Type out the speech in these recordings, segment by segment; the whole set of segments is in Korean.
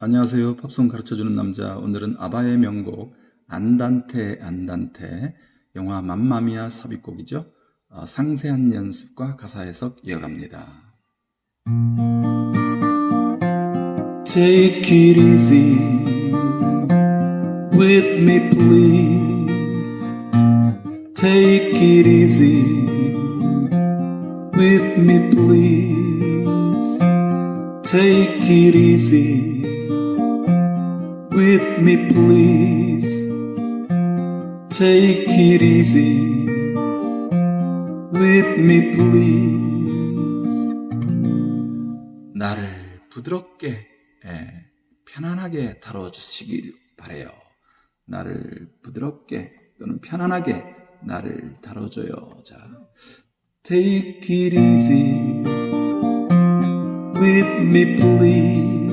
안녕하세요. 팝송 가르쳐주는 남자. 오늘은 아바의 명곡 안단테 안단테 영화 맘마미아 삽입곡이죠. 어, 상세한 연습과 가사 해석 이어갑니다. Take it easy with me, please. Take it easy with me, please. Take it easy with me, please. Take it easy with me, please. 나를 부드럽게 예, 편안하게 다뤄주시길 바래요. 나를 부드럽게 또는 편안하게 나를 다뤄줘요. 자, Take it easy with me, please.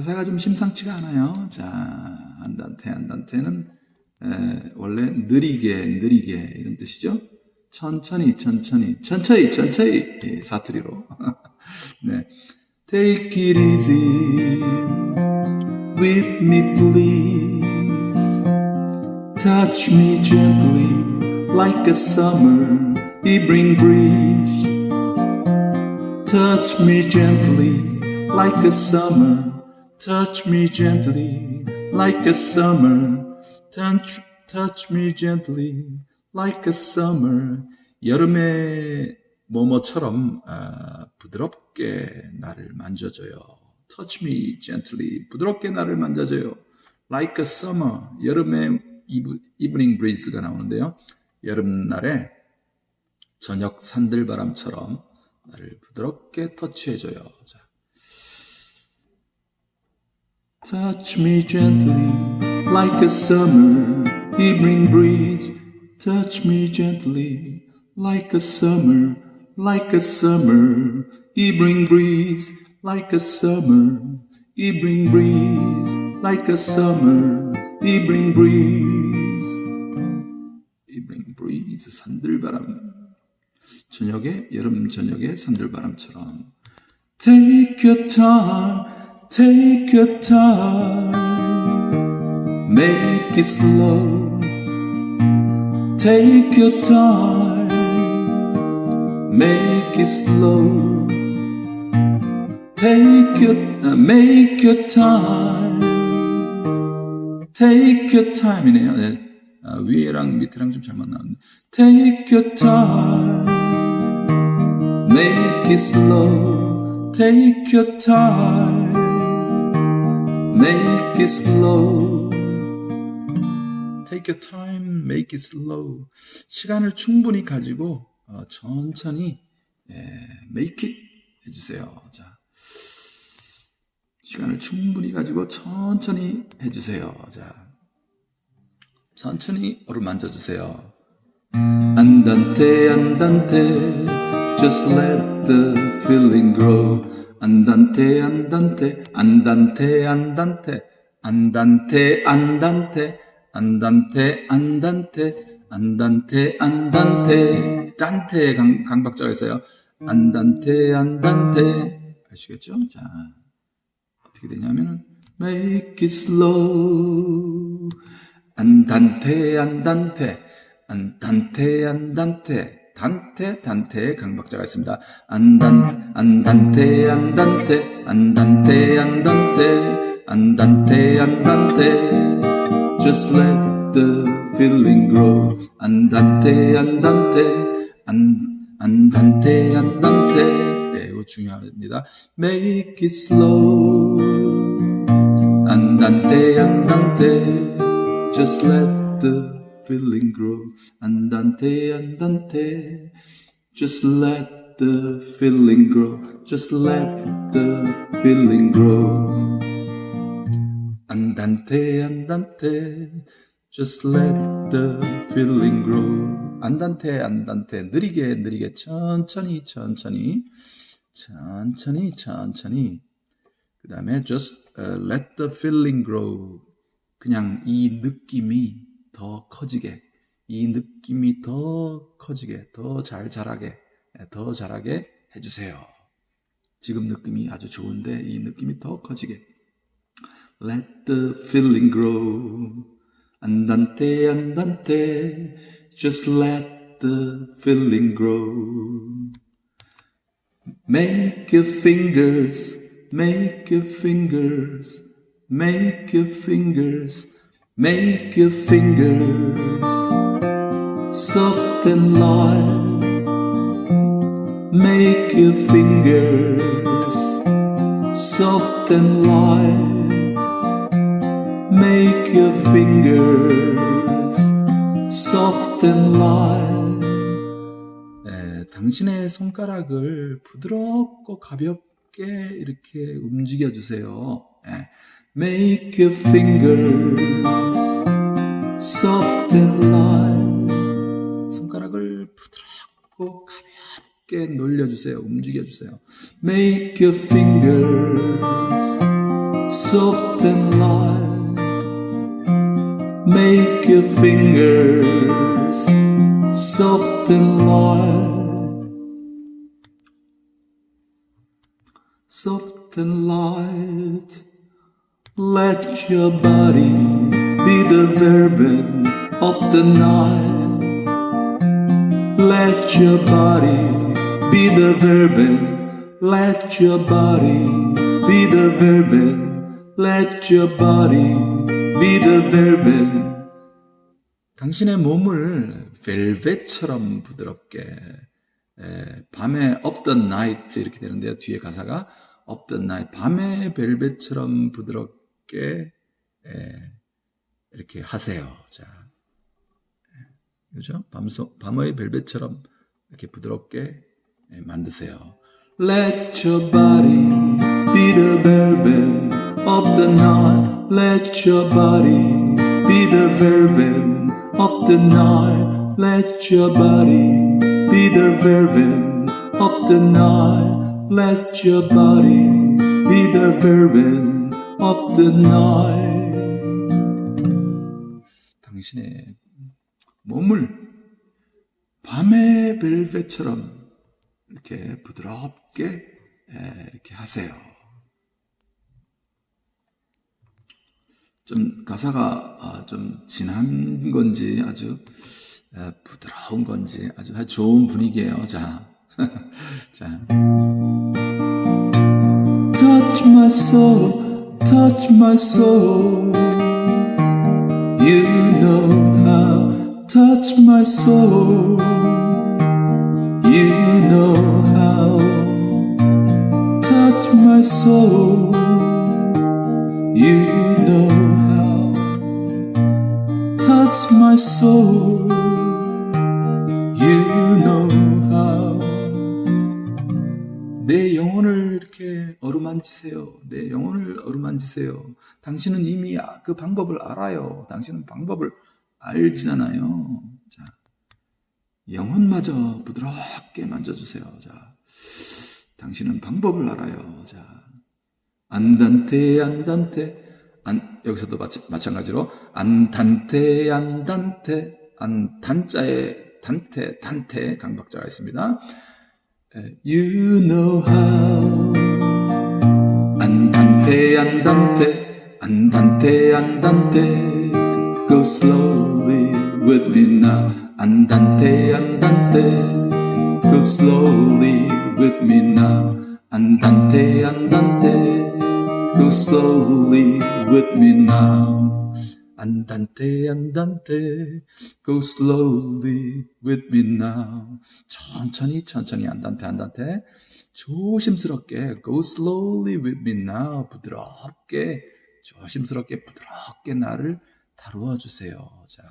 가사가 좀 심상치가 않아요. 자, 안단테, 안단테는 에, 원래 느리게, 느리게 이런 뜻이죠. 천천히, 천천히, 천천히, 천천히 예, 사투리로. 네, Take it easy with me, please. Touch me gently like a summer evening breeze. Touch me gently like a summer. Touch me gently like a summer. Touch, touch me gently like a summer. 여름의 뭐뭐처럼 아, 부드럽게 나를 만져줘요. Touch me gently. 부드럽게 나를 만져줘요. Like a summer. 이브, evening breeze가 나오는데요. 여름날에 저녁 산들바람처럼 나를 부드럽게 터치해줘요. 자, Touch me gently like a summer evening breeze. Touch me gently like a summer, like a summer evening breeze. Like a summer evening breeze. Like a summer evening breeze. evening breeze 산들바람. 저녁에 여름 저녁에 산들바람처럼 Take your time, take your time. Make it slow. Take your time. Make it slow. Take your, uh, make your time. take your time이네요. 네. 아, 위에랑 밑에랑 좀 잘못 나왔네. Take your time. Make it slow. Take your time. Make it slow. Take your time, make it slow. 시간을 충분히 가지고 어, 천천히 예, make it 해주세요. 자, 시간을 충분히 가지고 천천히 해주세요. 자, 천천히 얼음 만져 주세요. Andante, andante, just let the feeling grow. 안단테 안단테 안단테 안단테 안단테 안단테 안단테 안단테 안단테 안단테 단테 강, 강박자가 있어요 안단테 안단테 아시겠죠? 자 어떻게 되냐면은 Make it slow. 안단테 안단테 안단테 안단테 단테 단테 강박자가 있습니다. 안단 안단테 안단테 안단테 안단테 안단테 안단테 Just let the feeling grow. 안단테 안단테 안 안단테 안단테 네, 이거 중요합니다. Make it slow. 안단테 안단테 Just let the feeling grow. Andante, andante. Just let the feeling grow. Just let the feeling grow. 안단테 안단테 just let the feeling grow 안단테 안단테 느리게 느리게 천천히 천천히 천천히 천천히 그 다음에 just uh, let the feeling grow 그냥 이 느낌이 더 커지게 이 느낌이 더 커지게 더 잘 자라게 더 잘하게 해주세요 지금 느낌이 아주 좋은데 이 느낌이 더 커지게. Let the feeling grow. Andante, andante. Just let the feeling grow. Make your fingers, make your fingers, make your fingers, make your fingers soft and light. Make your fingers soft and light. Make your fingers soft and light. 네, 당신의 손가락을 부드럽고 가볍게 이렇게 움직여 주세요. 네. Make your fingers soft and light. 손가락을 부드럽고 가볍게 놀려주세요. 움직여주세요. Make your fingers soft and light. Make your fingers soft and light. Soft and light. Let your body be the verbum of the night. Let your body be the verbum. Let your body be the verbum. Let your body be the verbum. 당신의 몸을 벨벳처럼 부드럽게 에, 밤에 of the night 이렇게 되는데요. 뒤에 가사가 of the night 밤의 벨벳처럼 부드럽게 에, 이렇게 하세요. 자, 예, 그죠? 밤소, 밤의 벨벳처럼 이렇게 부드럽게 예, 만드세요. Let your body be the velvet of the night. Let your body be the velvet of the night. Let your body be the velvet of the night. Let your body be the velvet of the night. 당신의 몸을 밤의 벨벳처럼 이렇게 부드럽게 예, 이렇게 하세요. 좀 가사가 아, 좀 진한 건지 아주 에, 부드러운 건지 아주 좋은 분위기예요. 자, 자. Touch my soul, touch my soul. You know how. Touch my soul. You know how. Touch my soul. You know how. Touch my soul. You know 이렇게 어루만지세요. 내 영혼을 어루만지세요. 당신은 이미 아- 그 방법을 알아요. 당신은 방법을 알잖아요. 자, 영혼마저 부드럽게 만져주세요. 자, 당신은 방법을 알아요. 자, 안단테 안단테 안 여기서도 마치, 마찬가지로 안단테 안단테 안 단자에 단테 단테 강박자가 있습니다. 에, You know how 안단테 안단테 안단테 안단테 Go slowly with me now 안단테 안단테 Go slowly with me now 안단테 안단테 Go slowly with me now 안단테 안단테. Go slowly with me now. 천천히 천천히 안단테 안단테. 조심스럽게 Go slowly with me now. 부드럽게 조심스럽게 부드럽게 나를 다루어 주세요. 자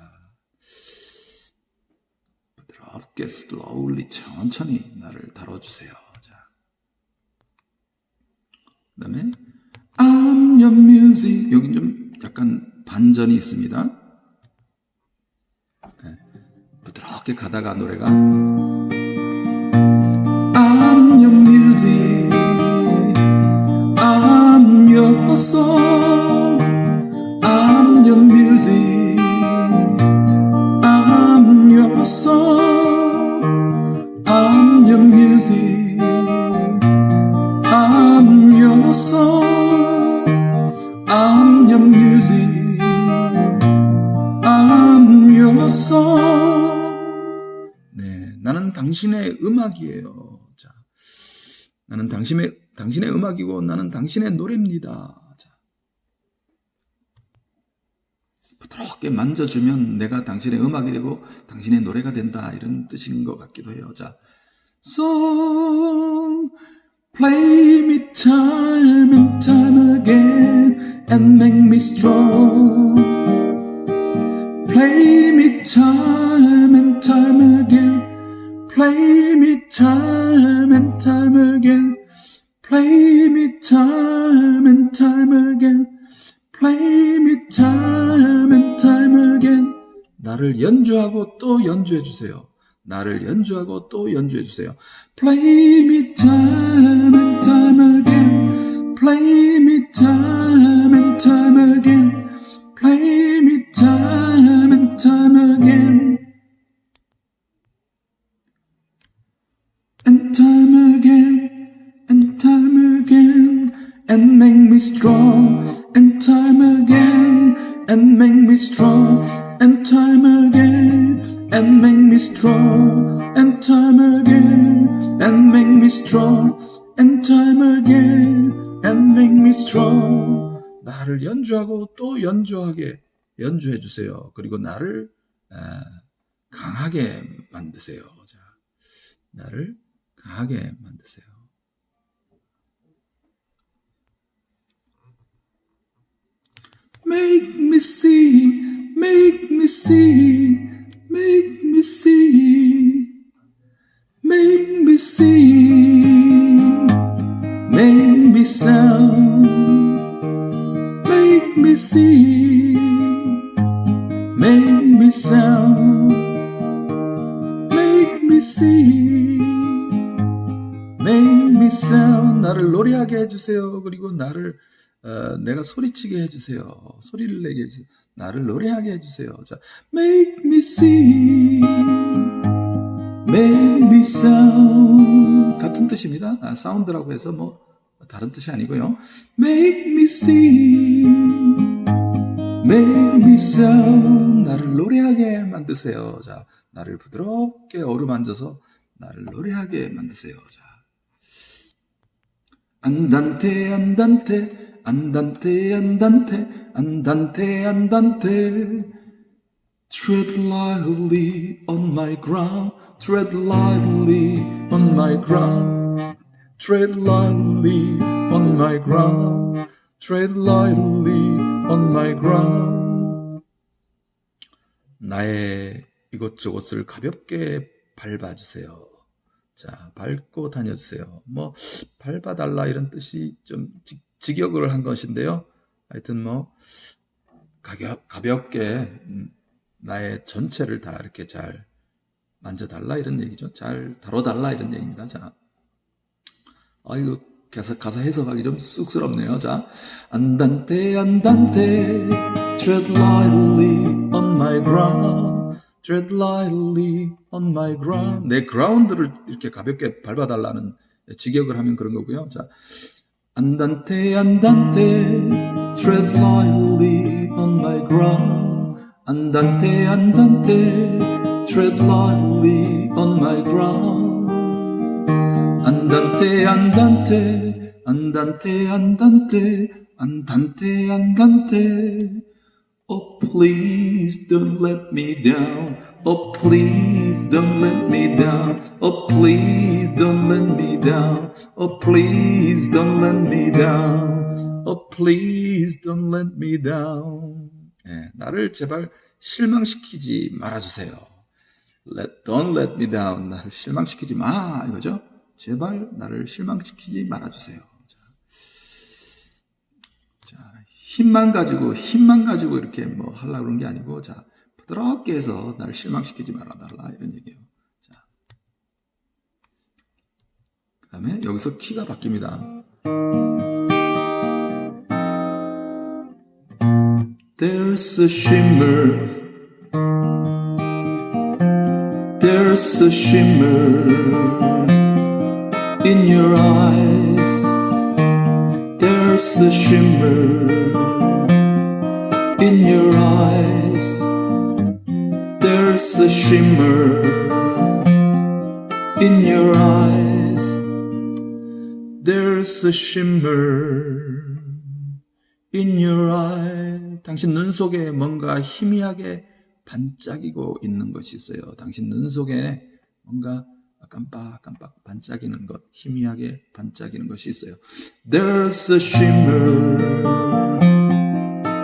부드럽게 slowly 천천히 나를 다뤄 주세요. 자 그 다음에 I'm your music 여기 좀 약간 반전이 있습니다. 네, 부드럽게 가다가 노래가 I'm your music I'm your song 당신의 음악이에요. 자, 나는 당신의 당신의 음악이고 나는 당신의 노래입니다. 자, 부드럽게 만져주면 내가 당신의 음악이 되고 당신의 노래가 된다 이런 뜻인 것 같기도 해요. 자, so play me time and time again and make me strong. Play me time and time again. Play me time and time again. Play me time and time again. Play me time and time again. 나를 연주하고 또 연주해 주세요. 나를 연주하고 또 연주해 주세요. Play me time and time again. Play me time and time again. Play me time and time again. And make me strong. And time again. And make me strong. And time again. And make me strong. And time again. And make me strong. And time again. And make me strong. 나를 연주하고 또 연주하게 연주해 주세요. 그리고 나를 아, 강하게 만드세요. 자, 나를 강하게 만드세요. Make me see, make me see, make me see, make me see, make me sound, make me see, make me sound, make me see, make me sound. 나를 노래하게 해주세요. 그리고 나를 어, 내가 소리치게 해주세요. 소리를 내게 해주세요. 나를 노래하게 해주세요. 자, make me see, make me sound 같은 뜻입니다. 아, 사운드라고 해서 뭐 다른 뜻이 아니고요. make me see, make me sound 나를 노래하게 만드세요. 자, 나를 부드럽게 어루만져서 나를 노래하게 만드세요. 자. 안단테 안단테 안단테 안단테 안단테 안단테 Tread lightly on my ground Tread lightly on my ground Tread lightly on my ground Tread lightly on my ground 나의 이것저것을 가볍게 밟아주세요. 자, 밟고 다녀주세요. 뭐, 밟아달라 이런 뜻이 좀 직- 직역을 한 것인데요. 하여튼 뭐, 가볍, 가볍게, 음, 나의 전체를 다 이렇게 잘 만져달라 이런 얘기죠. 잘 다뤄달라 이런 얘기입니다. 자, 아, 이거 가사, 가사 해석하기 좀 쑥스럽네요. 자, 안단테, tread lightly on my ground, tread lightly on my ground. 내 그라운드를 이렇게 가볍게 밟아달라는 직역을 하면 그런 거고요. 자, Andante, andante, tread lightly on my ground. Andante, andante, tread lightly on my ground. Andante, andante, andante, andante, andante, andante. Oh, please don't let me down. Oh, please don't let me down. Oh, please don't let me down. Oh, please don't let me down. Oh, please don't let me down. 예, 나를 제발 실망시키지 말아주세요. Let, don't let me down. 나를 실망시키지 마. 이거죠? 제발 나를 실망시키지 말아주세요. 자, 자, 힘만 가지고, 힘만 가지고 이렇게 뭐 하려고 그런 게 아니고, 자, 부드럽게 해서 나를 실망시키지 말아달라. 이런 얘기예요. 자. 그 다음에 여기서 키가 바뀝니다. There's a shimmer in your eyes. There's a shimmer in your eyes. There's a shimmer in your eye. 당신 눈 속에 뭔가 희미하게 반짝이고 있는 것이 있어요. 당신 눈 속에 뭔가 깜빡깜빡 반짝이는 것, 희미하게 반짝이는 것이 있어요. There's a shimmer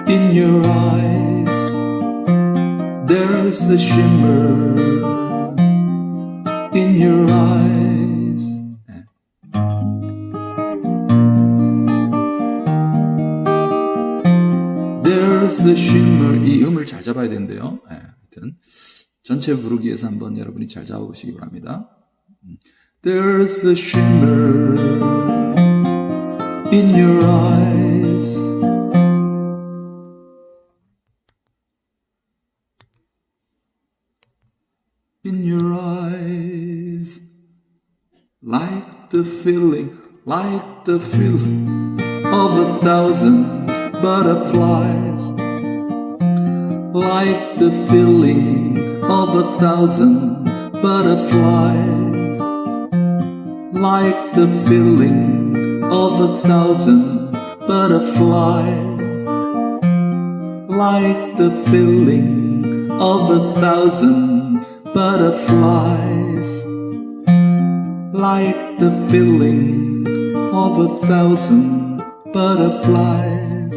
in your eyes. There's a shimmer in your eyes. There's a shimmer 이 음을 잘 잡아야 되는데요. 예, 하여튼 전체 부르기에서 한번 여러분이 잘 잡아보시기 바랍니다. There's a shimmer in your eyes. In your eyes, like the feeling, like the feeling of a thousand butterflies, like the feeling of a thousand butterflies. Like the feeling of a thousand butterflies, like the feeling of a thousand butterflies, like the feeling of a thousand butterflies.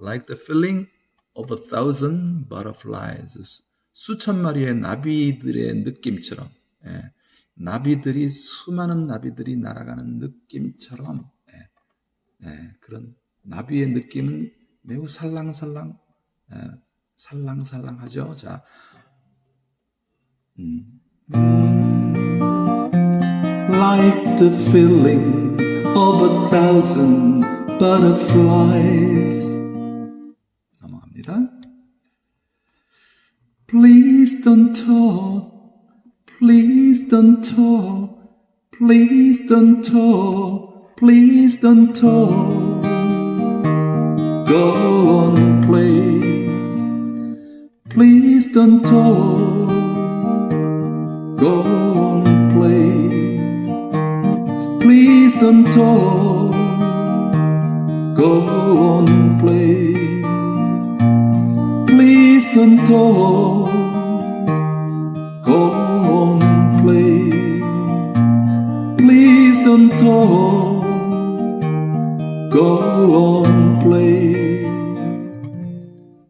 Like the feeling of a thousand butterflies. 수- 수천 마리의 나비들의 느낌처럼, 예, 나비들이, 수많은 나비들이 날아가는 느낌처럼, 예, 예, 그런 나비의 느낌은 매우 살랑살랑, 예, 살랑살랑하죠. 자, like the feeling of a thousand butterflies. 넘어갑니다. Please don't talk, please don't talk, please don't talk, please don't talk. Go on, please, please don't talk. Go on, please, please don't talk. Go on, please. Please don't talk. Go on, please. Please don't talk. Go on, please.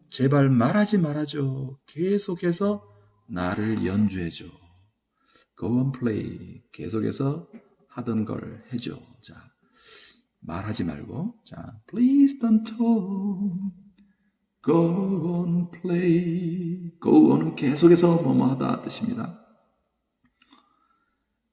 제발 말하지 말아줘. 계속해서 나를 연주해줘. Go on play. 계속해서 하던 걸 해줘. 자, 말하지 말고. 자, please don't talk. Go on, play. Go on은 계속해서 뭐뭐 하다 뜻입니다.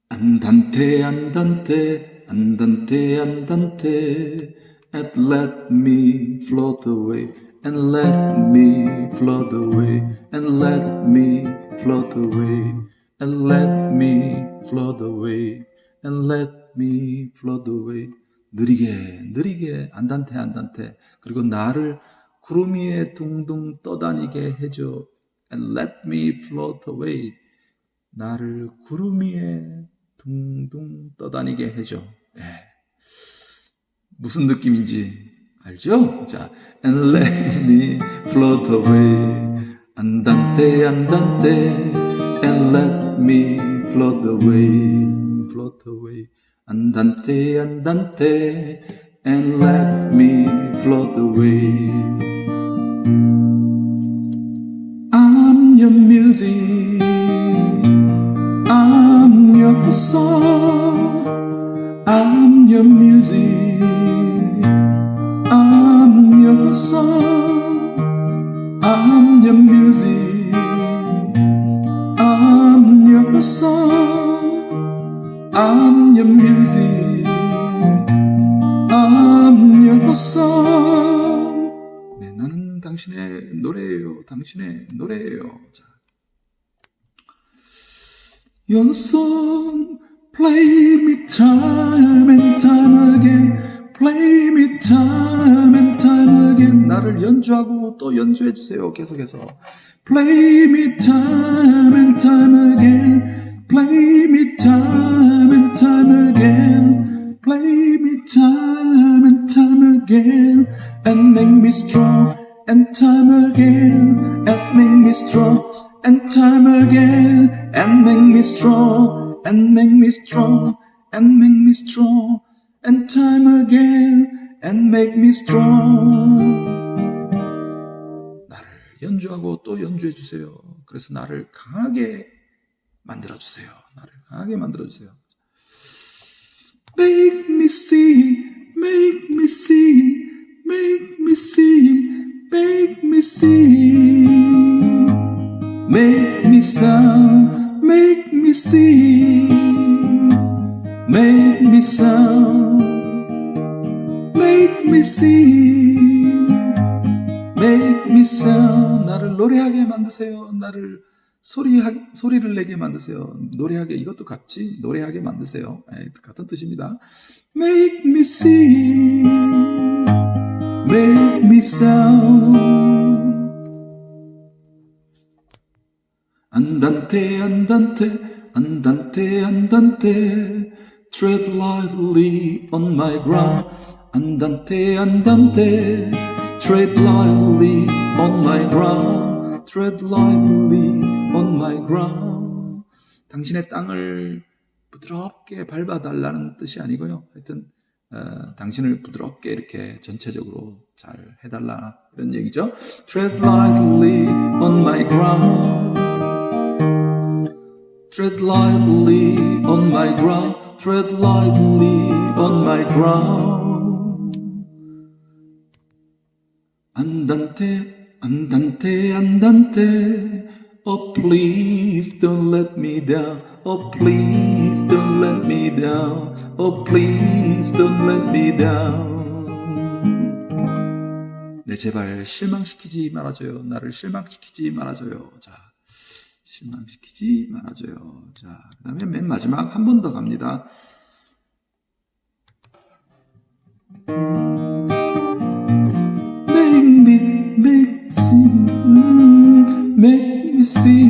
Andante, andante, andante, andante, and let me float away, and let me float away, and let me float away, and let me float away, and let me float away. 느리게, 느리게, 안단테, 안단테. 그리고 나를 구름 위에 둥둥 떠다니게 해줘. And let me float away. 나를 구름 위에 둥둥 떠다니게 해줘. 예. 무슨 느낌인지 알죠? 자, and let me float away. Andante, andante, and let me float away, float away. Andante, andante, and let me float away. I'm your music, I'm your song, I'm your music. I'm your song. I'm your music. Your song. I'm your music. I'm your song. 네, 나는 당신의 노래예요. 당신의 노래예요. 자, Your song play me time and time again. 나를 연주하고 또 연주해 주세요. 계속해서 Play me time and time again Play me time and time again Play me time and time again And make me strong and time again And make me strong and time again And make me strong and make me strong and make me strong and time again and make me strong 나를 연주하고 또 연주해 주세요. 그래서 나를 강하게 만들어 주세요. 나를 강하게 만들어 주세요. Make me see, make me see, make me see, make me see. Make me sound, make me see, make me sound, see, make me sound. 나를 노래하게 만드세요. 나를 소리 소리를 내게 만드세요. 노래하게 이것도 같이 노래하게 만드세요. 에, 같은 뜻입니다. Make me see, make me sound. Andante, andante, andante, andante, tread lightly on my ground. Andante, andante, tread lightly on my ground. Tread lightly on my ground. 당신의 땅을 부드럽게 밟아달라는 뜻이 아니고요. 하여튼 어, 당신을 부드럽게 이렇게 전체적으로 잘 해달라 이런 얘기죠. Tread lightly on my ground. Tread lightly on my ground, tread lightly on my ground. Andante, andante, andante. Oh, please don't let me down. Oh, please don't let me down. Oh, please don't let me down. 네, 제발 실망시키지 말아줘요. 나를 실망시키지 말아줘요. 자. 실망시키지 말아줘요. 자, 그 다음에 맨 마지막 한 번 더 갑니다. Make me see,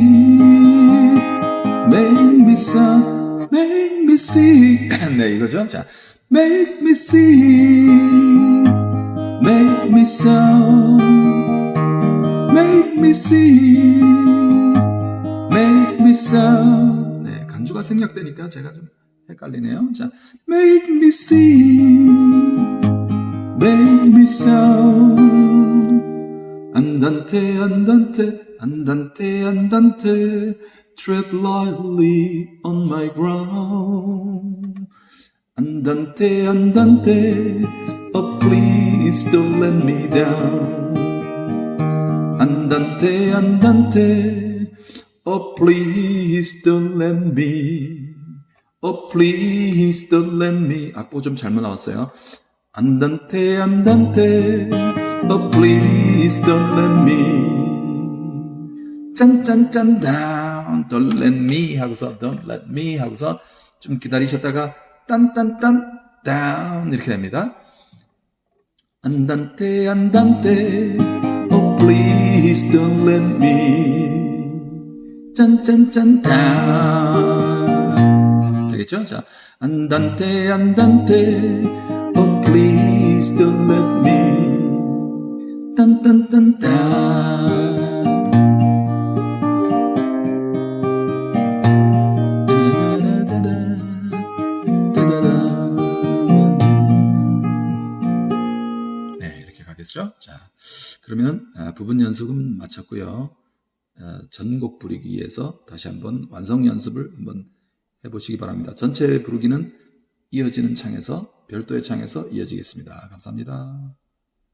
make me sound, make me see. 네, 이거죠. 자, make me see, make me sound, make me see. Make me sound. 네, 간주가 생략되니까 제가 좀 헷갈리네요. 자, make me see, make me sound. Andante, andante, andante, andante, tread lightly on my ground. Andante, andante, oh please don't let me down. Andante, andante. Oh, please don't let me. Oh, please don't let me. 악보 좀 잘못 나왔어요. Andante, andante. Oh, please don't let me. 짠짠짠 down. Don't let me 하고서 don't let me 하고서 좀 기다리셨다가 딴딴딴 down 이렇게 됩니다. Andante, andante. Oh, please don't let me. 짠짠짠 down 되겠죠? 자, 안단테 Oh please don't let me 딴 딴딴 down 네, 이렇게 가겠죠? 자, 그러면은 아, 부분 연습은 마쳤고요. 어, 전곡 부르기에서 다시 한번 완성 연습을 한번 해보시기 바랍니다. 전체 부르기는 이어지는 창에서 별도의 창에서 이어지겠습니다. 감사합니다.